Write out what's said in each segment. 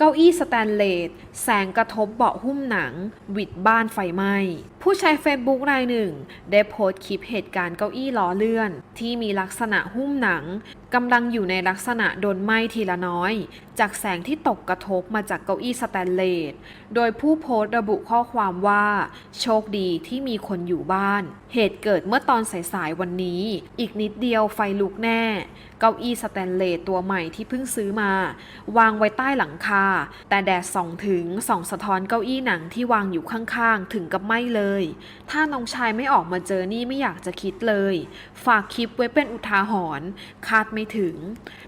เก้าอี้สแตนเลสแสงกระทบเบาะหุ้มหนังหวิดบ้านไฟไหม้ผู้ใช้เฟซบุ๊กรายหนึ่ง ได้โพสต์คลิปเหตุการณ์เก้าอี้ล้อเลื่อน ที่มีลักษณะหุ้มหนังกำลังอยู่ในลักษณะโดนไหม้ทีละน้อย จากแสงที่ตกกระทบมาจากเก้าอี้สแตนเลส โดยผู้โพสต์ระบุข้อความว่า โชคดีที่มีคนอยู่บ้าน เหตุเกิดเมื่อตอนสายๆวันนี้ อีกนิดเดียวไฟลุกแน่ เก้าอี้สแตนเลสตัวใหม่ที่เพิ่งซื้อมา วางไว้ใต้หลังคา แต่แดดส่องถึงส่องสะท้อนเก้าอี้หนังที่วางอยู่ข้างๆ ถึงกับไหม้เลย ถ้าน้องชายไม่ออกมาเจอนี่ไม่อยากจะคิดเลย ฝากคลิปไว้เป็นอุทาหรณ์คาดไม่ถึง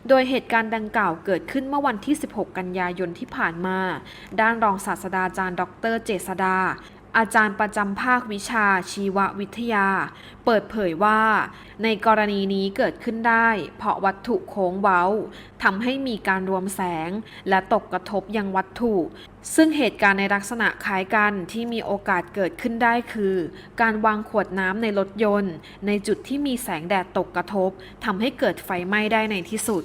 โดยเหตุการณ์ดังกล่าวเกิดขึ้นเมื่อวันที่ 16 กันยายนที่ผ่านมา ด้านรองศาสตราจารย์ ดร เจษดาอาจารย์ประจำภาควิชาชีววิทยา เปิดเผยว่า ในกรณีนี้เกิดขึ้นได้ เพราะวัตถุโค้งเว้าทำให้มีการรวมแสง และตกกระทบยังวัตถุ ซึ่งเหตุการณ์ในลักษณะคล้ายกันที่มีโอกาสเกิดขึ้นได้คือ การวางขวดน้ำในรถยนต์ ในจุดที่มีแสงแดดตกกระทบทำให้เกิดไฟไหม้ได้ในที่สุด